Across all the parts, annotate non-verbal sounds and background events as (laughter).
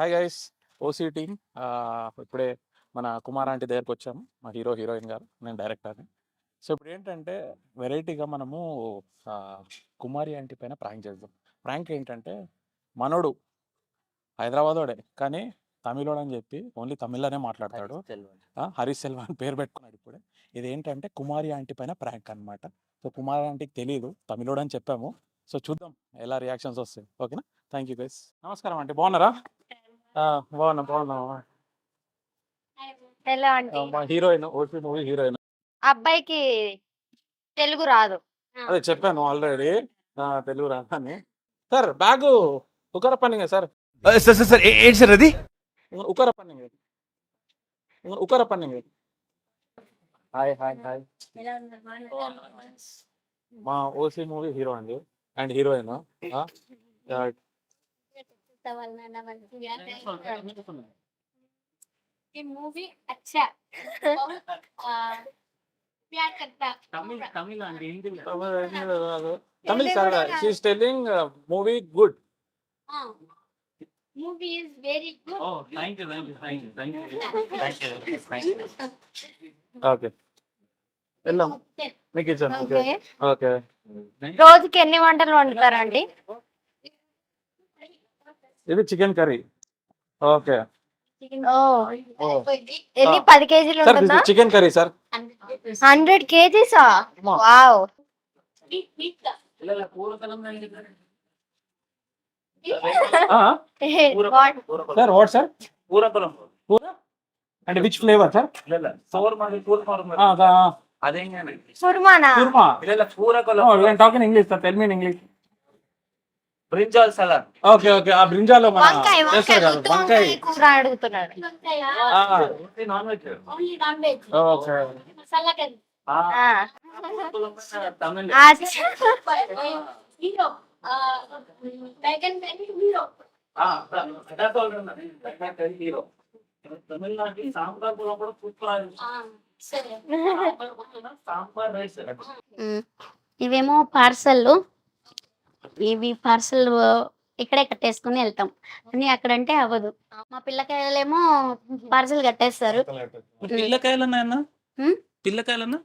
Hi guys OC team ఇప్పుడే మన Kumar aunty దగ్గరకు వచ్చాము మా హీరో హీరోయిన్ గారు. నేను డైరెక్టర్ని సో ఇప్పుడు ఏంటంటే వెరైటీగా మనము కుమారి ఆంటీ పైన ప్రాంక్ చేద్దాం. ప్రాంక్ ఏంటంటే మనోడు హైదరాబాదోడే కానీ తమిళోడు అని చెప్పి ఓన్లీ తమిళ్ళోనే మాట్లాడతాడు. హరీష్ సెల్వా అని పేరు పెట్టుకున్నాడు ఇప్పుడే. ఇది ఏంటంటే కుమారి ఆంటీ పైన ప్రాంక్ అన్నమాట. సో కుమారి ఆంటీకి తెలియదు తమిళోడు అని చెప్పాము. సో చూద్దాం ఎలా రియాక్షన్స్ వస్తాయి. ఓకేనా? థ్యాంక్ యూ గైస్ నమస్కారం ఆంటీ బాగున్నారా? బాగున్నా బాగున్నా. హలో అండి మా హీరోయిన్ ఓపీ మూవీ హీరోయిన్. అబ్బాయికి తెలుగు రాదు. అదే చెప్పాను ఆల్రెడీ. తెలుగు రాదని. సార్ బ్యాగ్ ఉకర పన్నింగ్ సార్. సార్ సార్ సార్ ఏంటి సార్ అది? ఉకర పన్నింగ్ ఉకర పన్నింగ్ హాయ్ హాయ్ హాయ్. మా ఓసీ మూవీ హీరో అండి. And heroine. ये मूवी अच्छा आ, प्यार करता తమిళ్ తమిళ్ అండి Hindi Tamil sir she is telling movie good हाँ movie is very good okay వెళ్దాం మీకు ఇచ్చాను ఓకే ఓకే ఓకే రోజుకి ఎన్ని వంటలు వండుతారండి ఇది చికెన్ కర్రీ. ఓకే. ఎన్ని పది కేజీలు సార్ ఉంటుందా? Chicken curry sir. హండ్రెడ్ కేజీసా. వావ్. Sir what sir? కూర అంటే which flavour sir? Kurmana korma no talking English sir tell me in English brinjal salad. Okay okay. ఆ బ్రింజాలో మన వంకాయ వంకాయ గుత్తి కూర అడుగుతున్నాడు. Non veg. Okay. Hero. Sambar కూడా కూడా సూపర్. (laughs) సాంబార్ రైస్. ఉమ్. ఇవేమో పార్సల్ ఇవి పార్సల్ ఇక్కడే కట్టేసుకుని వెళ్తాం. కానీ అక్కడంటే అవ్వదు. మా పిల్లకాయలేమో పార్సల్ కట్టేస్తారు. పిల్లకాయలన్నా హ్మ్? పిల్లకాయలన్నా?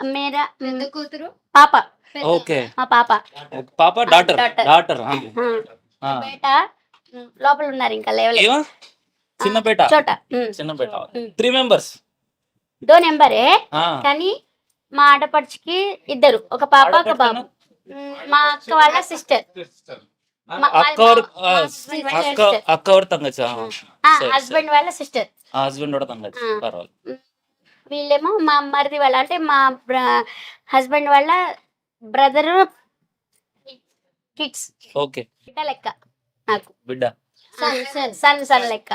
మేరా పెద్ద కూతురు? పాప. ఓకే. మా పాప. పాప డాటర్. daughter. డాటర్ బేట లోపల ఉన్నారు ఇంకా లేవలేదు. ఏమా? చిన్న బేట. చోట. ఉమ్. చిన్న బేట. ఉమ్. Three members. దో నెంబరే. కానీ మా ఆడపడుచుకి ఇద్దరు. ఒక పాప ఒక బాబు. మా అక్క వాళ్ళ సిస్టర్ అక్క అక్క హస్బెండ్ వాళ్ళ సిస్టర్ హస్బెండ్ కూడా వీళ్ళేమో మా మరిది వాళ్ళ అంటే మా హస్బెండ్ వాళ్ళ బ్రదర్ కిడ్స్ ఓకే. బిడ్డ లెక్క నాకు. బిడ్డ. సన్ సన్ లెక్క.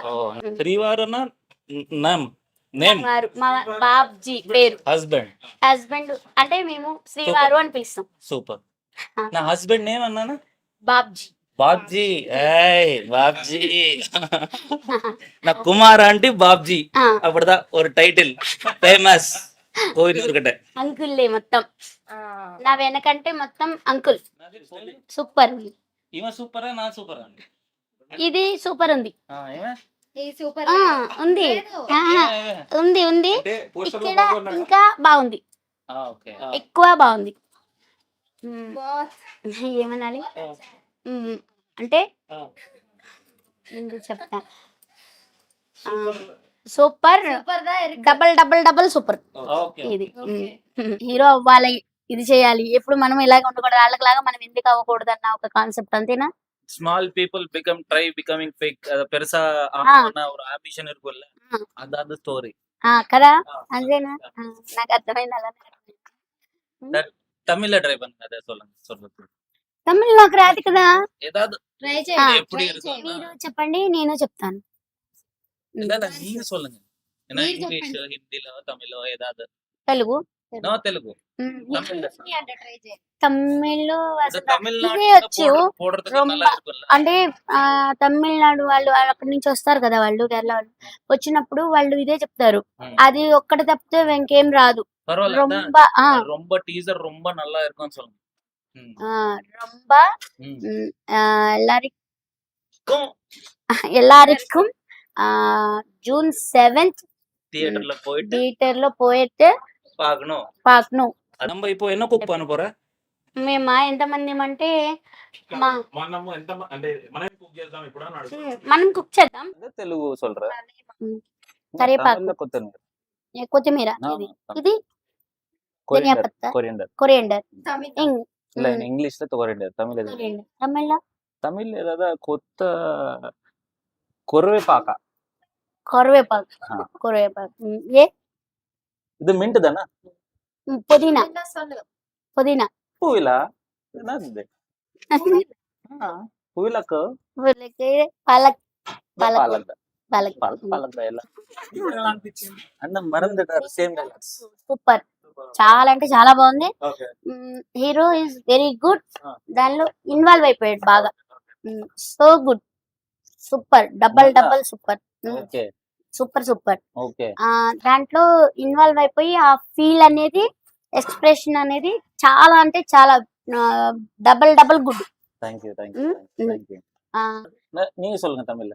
పేరు. హస్బెండ్ హస్బెండ్ అంటే మేము శ్రీవారు అనిపిస్తాం సూపర్. నా హస్బెండ్ నేమ్ అన్నానా బాబ్జీ బాబ్జీ ఏయ్ బాబ్జీ నా (laughs) కుమార్ అంటే బాబ్జీ ఆ, அப்படிதா ஒரு டைட்டில் ஃபேமஸ் கோவில் இருக்கட்ட అంకుల్లే మొత్తం నా వెనకంటే మొత్తం అంకుల్ సూపర్ இவன் சூப்பரா நான் சூப்பரா ఇది సూపర్ ఉంది இவன் సూపర్ ఆ, ఉంది ఆ, ఉంది ఉంది ఇక్కడ ఇంకా బాగుంది ఓకే ఎక్కువ బాగుంది ఉమ్, (laughs) ఏమనాలి ఉమ్, అంటే ఆ. ఎందుకు చెప్తా ఆ, super double double double super okay ఇది ఉమ్. (laughs) హీరో అవ్వాలి ఇది చేయాలి ఎప్పుడు మనం ఇలాగ ఉండకూడదు వాళ్ళకిలాగా మనం ఎందుకు అవ్వకూడదు అన్న ఒక కాన్సెప్ట్ అంతేనా small people become try becoming fake அத பெருசா ஆ. ஆகணும்னு ஒரு ஆம்பிஷன் இருக்கும்ல ఆ. அதான் ஸ்டோரி ఆ, కదా అంతేనా ఆ, నాకు అర్థమైంది అలానే అర్థమైంది. தமிழ்ல ட்ரை பண்ணுங்க அதை சொல்லுங்க சொல்றது తమిళ్ నాకు రాదు కదా ஏதாவது ట్రై ఆ, చేయండి எப்படி இருக்கும் మీరు చెప్పండి నేను చెప్తాను இல்ல இல்ல நீங்க சொல்லுங்க ஏன்னா நீங்க இங்கிலீஷ் ஹிந்திலோ தமிழோ ஏதாவது తెలుగు நோ தெலுங்கு ఉమ్, தமிழ்ல ట్రై చేయండి తమిళ్ இந்த అసలు தமிழ்நாட்டுல ఇదే వచ్చు போடுற- போடுறதுக்கு ரொம்ப- நல்லா இருக்கும்ல అంటే ఆ తమిళనాడు వాళ్ళు వాళ్ళు అక్కడి నుంచి వస్తారు కదా వాళ్ళు కేరళ వాళ్ళు వచ్చినప్పుడు వాళ్ళు ఇదే చెప్తారు ம். అది ఒక్కటి తప్పితే ఇంకేం రాదు பரவாயில்ல அதான் రొంబ ఆ, ரொம்ப டீசர் ரொம்ப நல்லா இருக்கும்னு சொல்லுங்க ம், ఆ, రొంబ ம். ఉమ్, ఆ, எல்லாரும் எல்லாருக்கும் எல்லாருக்கும் ஜூன் సెవెంత్ தியேட்டர்ல போயிட்டு థియేటర్ లో పోయితే பார்க்கணும் పాకను நம்ம இப்போ என்ன குக் பண்ண போற మేము ఎంతమంది అంటే మా మనము ఎంత మ- అంటే మనం కుక్ చేద్దాం ఇప్పుడు అని అడుగుతున్నాను. మనం కుక్ చేద్దాం అదే తెలుగు சொல்ற ம். కరివేపాకు. தமிழ்ல கொத்தமல்லி ఏ, కొత్తిమీర ఆ, ఇది கொரியா பத்தா கொரியண்டர் கொரியண்டர் இல்ல இங்கிலீஷ்ல கொரியண்டர் தமிழ் தமிழ்ல? தமிழ் ஏதாவது கொத்த கொரவேபாக்கா கொரவேபாக்கா கொரவேபாக்கா ஏ? இது மின்ட் தானா? புதினா. புதினா புவிலா? என்னது? புவிலக்கு. புவிலக்கு பாலக் பாலக் பாலக் பாலக் பாலக் எல்லாம். அண்ணா மறந்துட்டார் சேம் சூப்பர். చాలా అంటే చాలా బాగుంది okay hero is very good ఆ. దానిలో ఇన్వాల్వ్ అయిపోయాడు బాగా సో గుడ్ సూపర్ డబల్ ఇంకా? Double super okay super super okay ఆ దాంట్లో ఇన్వాల్వ్ అయిపోయి ఆ ఫీల్ అనేది ఎక్స్ప్రెషన్ అనేది చాలా అంటే చాలా double double good thank you thank ம், యూ ம். థ్యాంక్ యూ நீங்க சொல்லுங்க தமிழ்ல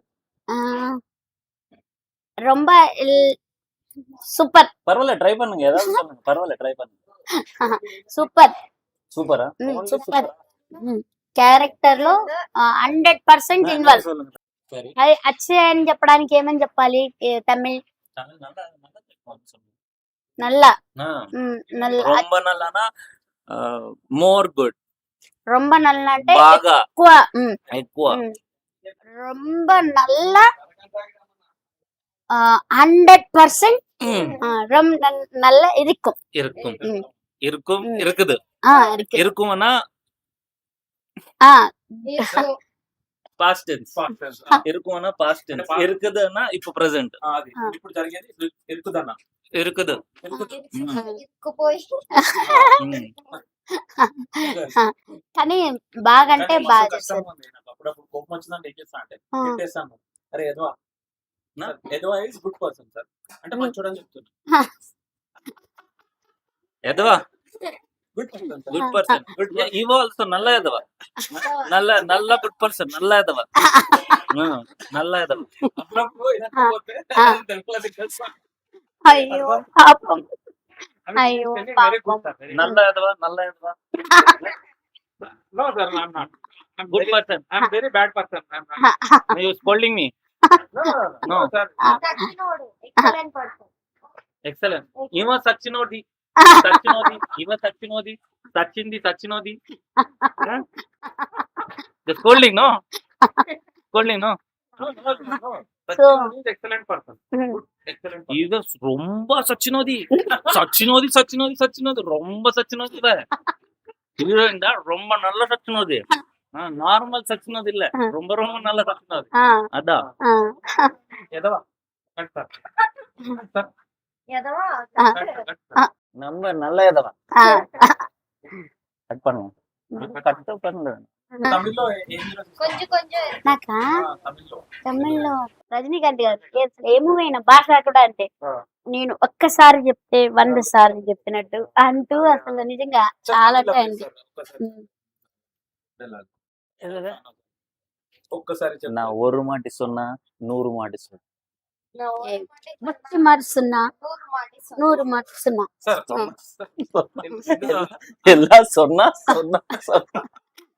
ரொம்ப సూపర్ பரவாயில்ல ட்ரை பண்ணுங்க ஏதாவது (laughs) சொல்லுங்க பரவாயில்ல ட்ரை பண்ணுங்க సూపర్ சூப்பரா ம், super. క్యారెక్టర్ లో హండ్రెడ్ పర్సెంట్ ఇన్వాల్వ్ சொல்லுங்க சரி అది అచ్చే అని చెప్పడానికి ఏమని చెప్పాలి ఏ, తమిళ్ தமிழ் நல்லா நல்லா தெரியும் சொல்லுங்க నల్ల ஆ, ఉమ్, నల్ల ரொம்ப நல்லானா మోర్ గుడ్ రొంబ నల్ల అంటే బాగా ఎక్కువ ఉమ్, ఎక్కువ ఉమ్. రొంబ నల్ల హండ్రెడ్ పర్సెంట్ ம், ரொம்ப நல்ல இருக்கும் இருக்கும் ம். இருக்கும் ம். இருக்குது ஆ இருக்கு இருக்கும்னா ஆ Disco. Past tense Fast tense. இருக்கும்னா పాస్ట్ టెన్స్ past- இருக்குதுன்னா இப்ப ప్రెసెంట్ ఆ, అది ఇప్పుడు జరిగేది ఇరు- ఇరుకుదన్న இருக்குது Disco boy. ம். కానీ బాగా అంటే కానీ బాగా మస్తు కష్టం చేస్తారు ఉంది నాకు అప్పుడప్పుడు కోపం వచ్చిందంటే ఏం చేస్తా అంటే ఆ, పెట్టేస్తాను అరే ఎదవా నా ఎదవా ఇస్ గుడ్ పర్సన్ సార్. అంటే. మంచోడని చెప్తున్నా. ఎదవా? గుడ్ పర్సన్ గుడ్ గుడ్ ఇవ ఆల్సో నల్ల ఎదవా? (laughs) నల్ల నల్ల గుడ్ నల్ల (laughs) (laughs) ఎదవా? నల్ల ఎదవా? అయ్యో పాపం. అయ్యో, నల్ల ఎదవా? నల్ల ఎదవా? Good. You scolding me No. Excellent person. Excellent. You must Sachinodi. Sachinodi. You must Sachinodi. Sachindi Sachinodi. Huh? The scolding, no? Scolding, no? இது ரொம்ப சச்சினோதி சச்சினோதி சச்சினோதி சச்சினோதி ரொம்ப சச்சினோதி ஹீரோயின் தான் ரொம்ப நல்ல சச்சினோதி நார்மல் சச்சினோதி இல்ல ரொம்ப ரொம்ப நல்ல వస్తున్నది అదా. నంబర్ నల్ల తమిళ్ళో రజనీకాంత్ గారు. ఏ మూవీ అయినా భాష కూడా అంతే నేను ఒక్కసారి చెప్తే వంద సార్లు చెప్పినట్టు అంటూ అసలు నిజంగా చాలా ఒక్కసారి ఉమ్. వెళ్ళాలి. ఒక్కసారి చెప్పు. நான் ஒரு மாட்டி சொன்னா நூறு மாட்டி சொன்னேன் ఏ, ముట్టి మరుస్తున్నా నూరు మాటి సొంత. నూరు మరుస్తున్నా సార్ ఉమ్. எல்லாம் சொன்னா சொன்னா சொன்னா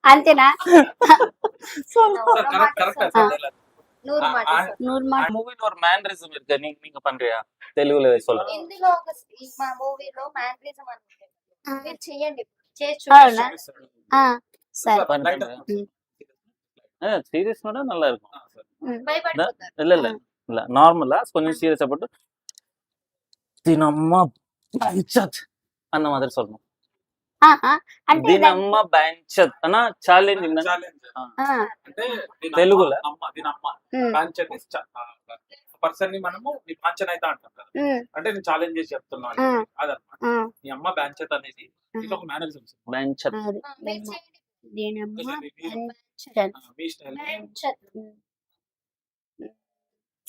అంతేనా సార్ కరెక్ట్ కరెక్ట్ సార్ వెళ్ళాలి. నూరు మాటి ఆ- సొంత. నూరు మాట மூவில ஒரு மேனரிசம் இருக்கு நீங்க நீங்க பண்றியா தெலுங்குல சொல்றேன் ఇందులో ఒక ఈ మా మూవీలో మ్యాగ్నెటిజం అని ఉంటుంది మీరు చెయ్యండి చేసి అవునా? చూడండి ఆ, సరే சீரியஸ்னோட நல்லா இருக்கும் భయపడిపోతారు இல்ல இல்ல இல்ல நார்மலா கொஞ்சம் சீரியஸா போட்டு தினம்மா பஞ்சத் அந்த மாதிரி சொல்லணும் ఆ, ఆ, అంటే దాని- தினம்மா பஞ்சத் ஆனா சேலஞ்ச் ఛాలెంజ్ ఆ, అంటే దీని తెలుగులో? అమ్మ, అమ్మ దీని అమ్మ ఉమ్, పాంచన్ పర్సన్ ని మనము నీ పాంచన్ అయితే అంటాం కదా ఉమ్, అంటే నేను ఛాలెంజ్ చేసి చెప్తున్నాను ఉమ్, అదనమాట ఉమ్, నీ అమ్మ బ్యాంచెత్ అనేది ఇది ఒక మేనరిజం பஞ்சத் అది. మీరు చేయండి దీనమ్మ ఒకసారి మీరు- పెన్షన్. మీ స్టైల్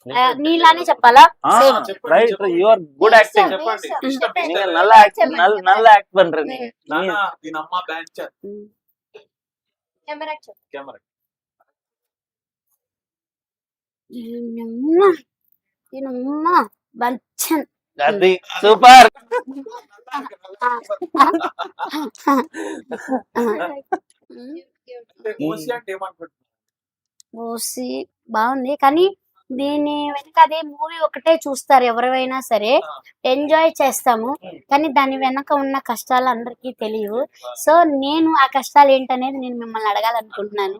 ఆ, నీలానే చెప్పాలా Same. చెప్పండి, ரைட் చెప్పండి. யூ ஆர் குட் ஆக்டிங் చెప్పండి Yes, sir. ఇష్టం మీ நீங்க style. நல்லா ஆக்ட் நல்ல நல்ல ஆக்ட் பண்ற நீ నాన్న దీని అమ్మ బ్యాంచెత్ ఉమ్. కెమెరా చెప్పు కెమెరా దీనమ్మ దీనమ్మ బంచన్ అది సూపర్ అంటే ఓసి అంటే ఏమనుకుంటున్నారు ఓసి బాగుంది కానీ దీని వెనక అదే మూవీ ఒకటే చూస్తారు ఎవరైనా సరే ఎంజాయ్ చేస్తాము కానీ దాని వెనక ఉన్న కష్టాలు అందరికీ తెలియవు సో నేను ఆ కష్టాలు ఏంటనేది నేను మిమ్మల్ని అడగాలనుకుంటున్నాను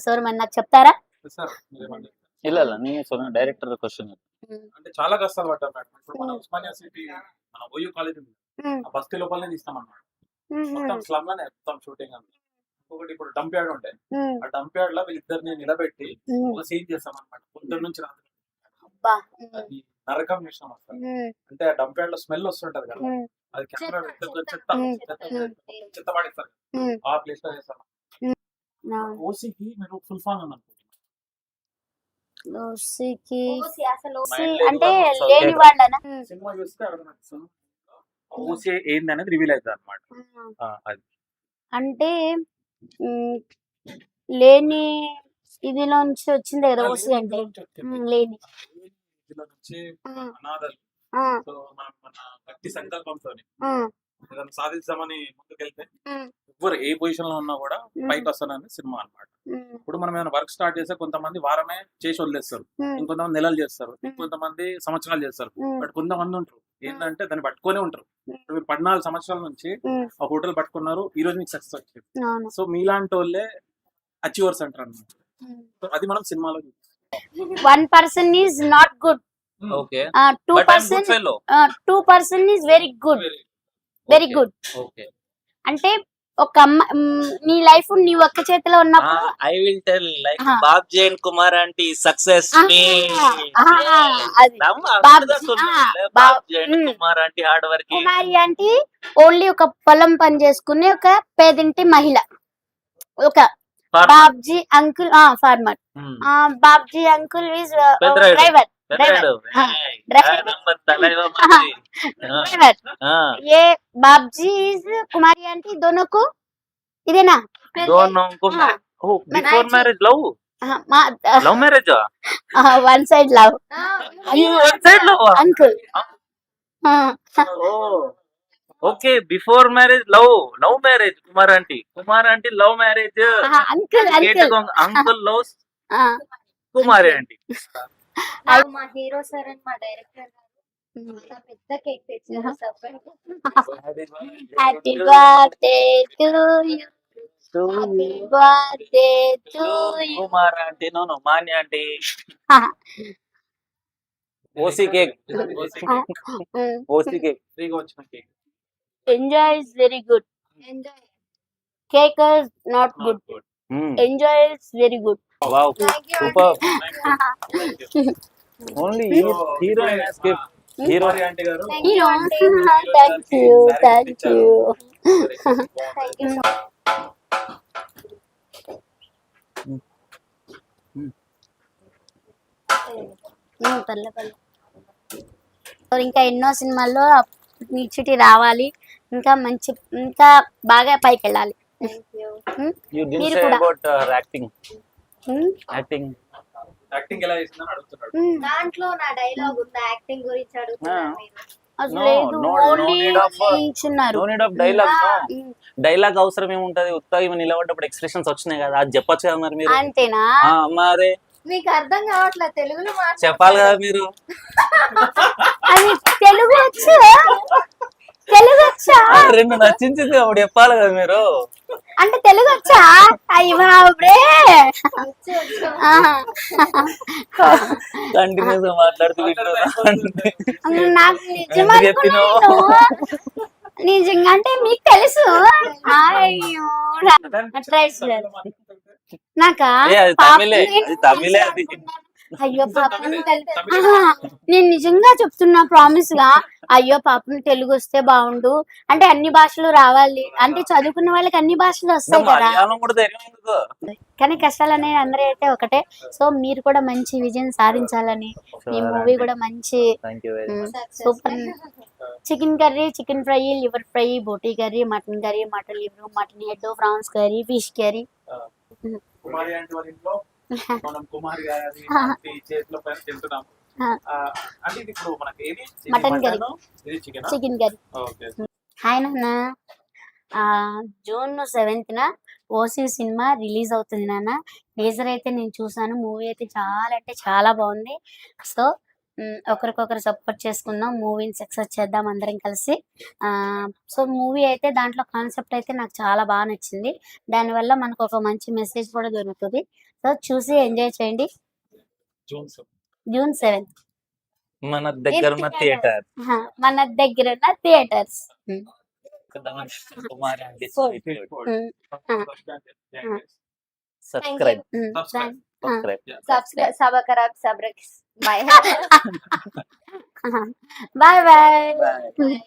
సార్ మరి నాకు చెప్తారా సార్ మీరేమంటారు? ಇಲ್ಲ ಇಲ್ಲ ನೀ ಸೊನ್ನ ಡೈರೆಕ್ಟರ್ ಕ್ವಶನ್ అంటే చాలా కష్టాలు పడ్డారు మేడం ఇప్పుడు మన ఉస్మానియా సిటీ మన ఓయూ కాలేజ్ ఉంది ఉమ్, ఆ బస్తీ లోపలనే తీస్తాం అన్నమాట ఉమ్, మొత్తం స్లమ్ లోనే మొత్తం షూటింగ్ అంతా ఒకటి ఇప్పుడు డంప్ యార్డ్ ఉంటాయి ఆ డంప్ యార్డ్లో వీళ్ళిద్దరిని నిలబెట్టి ఒక సీన్ చేస్తాం అనమాట పొద్దున్న నుంచి రాత్రి అది నరకం చేస్తాం అసలు. అంటే ఆ డంప్ యార్డ్లో స్మెల్ వస్తుంటది కదా. అది కెమెరా చెత్త, చెత్త. పడేస్తారు. ఆ ప్లేస్లో చేస్తాం. ఓసీకి మీరు ఫుల్ ఫామ్ అని ఓసికి. అంటే కాబట్టి లేని okay. వాళ్ళనా సినిమా చూస్తే అర్థమవుతుంది ఓసీ ఏంది అనేది రివీల్ అవుతుంది అనమాట ఉమ్. అది. అంటే ఉమ్, లేని ఇదిలో నుంచి వచ్చింది కదా ఉమ్, లేని గట్టి సంకల్పంతో ఏదైనా సాధించామని ముందుకెళ్తే ఎవరు ఏ పొజిషన్లో ఉన్నా కూడా పైకి వస్తానని సినిమా అన్నమాట. ఉమ్, ఇప్పుడు మనం ఏమైనా వర్క్ స్టార్ట్ చేస్తే కొంతమంది వారమే చేసి వదిలేస్తారు. ఇంకొంతమంది నెలలు చేస్తారు. ఇంకొంతమంది సంవత్సరాలు చేస్తారు. బట్ కొంతమంది ఉంటారు. ఏంటంటే దాన్ని పట్టుకొనే ఉంటారు. మీరు పద్నాలుగు సంవత్సరాల నుంచి ఆ హోటల్ పట్టుకున్నారు ఈ రోజు మీకు సక్సెస్ వచ్చింది. సో మీలాంటి వాళ్ళే అచీవర్స్ అంటారు అన్నమాట. సో అది మనం సినిమాలో one person is not good two person two person is very good very good అంటే ఒక నీ లైఫ్ నీ ఒక్క చేతిలో ఉన్నప్పుడు ఐ విల్ టెల్ లైక్ బాబ్ జైన్ కుమార్ అంటే సక్సెస్ కుమార్ అంటే హార్డ్ వర్క్ కుమారి అంటే ఓన్లీ ఒక పొలం పని చేసుకునే ఒక పేదింటి మహిళ. ఒక Babji uncle farmer Babji uncle is driver uh, పెద్దరాడు Ah, driver. Number Thalaiva మంది ड्राइवर ये बाप जी इज कुमारी आंटी दोनों को ఇదేనా दोनों को हाँ. Before marriage love love marriage one side love one side love ఆ? Uncle okay before marriage love love marriage Kumar aunty Kumar aunty love marriage uncle uncle uncle love Kumari aunty నాకు మా hero sir and మా director పెద్ద cake తెచ్చారు happy birthday to you. Happy birthday to you Kumar aunty. No no Manya aunty. OC cake. OC cake. ఫ్రీగా వచ్చిన cake. Enjoy is very good enjoy cake is not good enjoy is very good wow super only hero aunty గారు hero thank you thank you పర్లే పర్లే. ఇంకా ఎన్నో సినిమాల్లో నిచ్చిటి రావాలి. ఇంకా మంచి ఇంకా బాగా పైకి వెళ్ళాలి డిడ్ మీరు కూడా. About acting. యాక్టింగ్ ఎలా చేసిందని అడుగుతున్నాడు. ఉమ్. దాంట్లో నా డైలాగ్ ఉంది? యాక్టింగ్ గురించి అడుగుతున్నారు ఆ. మీరు అసలు No, లేదు. no- no only need of, uh, నిల్చున్నారు no need of dialogue no um, dialogue అవసరం ఏముంటది? ఉత్తగా నిలబడ్డప్పుడు ఎక్స్ప్రెషన్స్ వచ్చినాయి కదా అది చెప్పొచ్చు కదా మరి మీరు? అంతేనా? మరి? మీకు అర్థం కావట్లేదు తెలుగులో చెప్పాలి కదా మీరు? (laughs) అది తెలుగు వచ్చు? తెలుగు వచ్చా ఆ, రెండు నచ్చించింది అప్పుడు చెప్పాలి కదా మీరు అంటే తెలుగు వచ్చా అయ్యి బాబురే కంటిన్యూస్గా మాట్లాడుతూ వింటున్నా. నాకు నిజం. నిజంగా అంటే మీకు తెలుసు అయ్యో. నాకా తమిళే, అది తమిళే అది. అయ్యో పాపం నేను నిజంగా చెప్తున్నా ప్రామిస్గా. అయ్యో పాపం తెలుగు వస్తే బాగుండు. అంటే అన్ని భాషలు రావాలి. అంటే చదువుకున్న వాళ్ళకి అన్ని భాషలు వస్తాయి కదా. కానీ కష్టాలు అనేవి అందరూ అయితే ఒకటే. సో మీరు కూడా మంచి విజయం సాధించాలని. ఈ మూవీ కూడా మంచి super. Chicken curry chicken fry liver fry బోటీ curry mutton curry mutton liver mutton head prawns curry fish curry. Kumari aunty వాళ్ళ ఇంట్లో మనం కుమార్ గారి ఆ. ఆంటీ చేతిలో పైన తింటున్నాం. ఆ. ఆ, అంటే ఇది ఇప్పుడు మనకి ఏది? ఇది మటన్ కర్రీ. ఇది chicken? Chicken curry. Okay. Hi నాన్న. జూన్ సెవెంత్న ఓసీ సినిమా రిలీజ్ అవుతుంది నాన్న. టీజర్ అయితే నేను చూసాను. మూవీ అయితే చాలా అంటే చాలా బాగుంది. సో ఒకరికొకరు సపోర్ట్ చేసుకుందాం. మూవీని సక్సెస్ చేద్దాం అందరం కలిసి. ఆ సో మూవీ అయితే దాంట్లో కాన్సెప్ట్ అయితే నాకు చాలా బాగా నచ్చింది. దానివల్ల మనకు ఒక మంచి మెసేజ్ కూడా దొరుకుతుంది. సో చూసి ఎంజాయ్ చేయండి. జూన్ సెవెంత్ మన దగ్గర ఉన్న థియేటర్ మన దగ్గర ఉన్న theatres subscribe. Subscribe subscribe bye bye bye.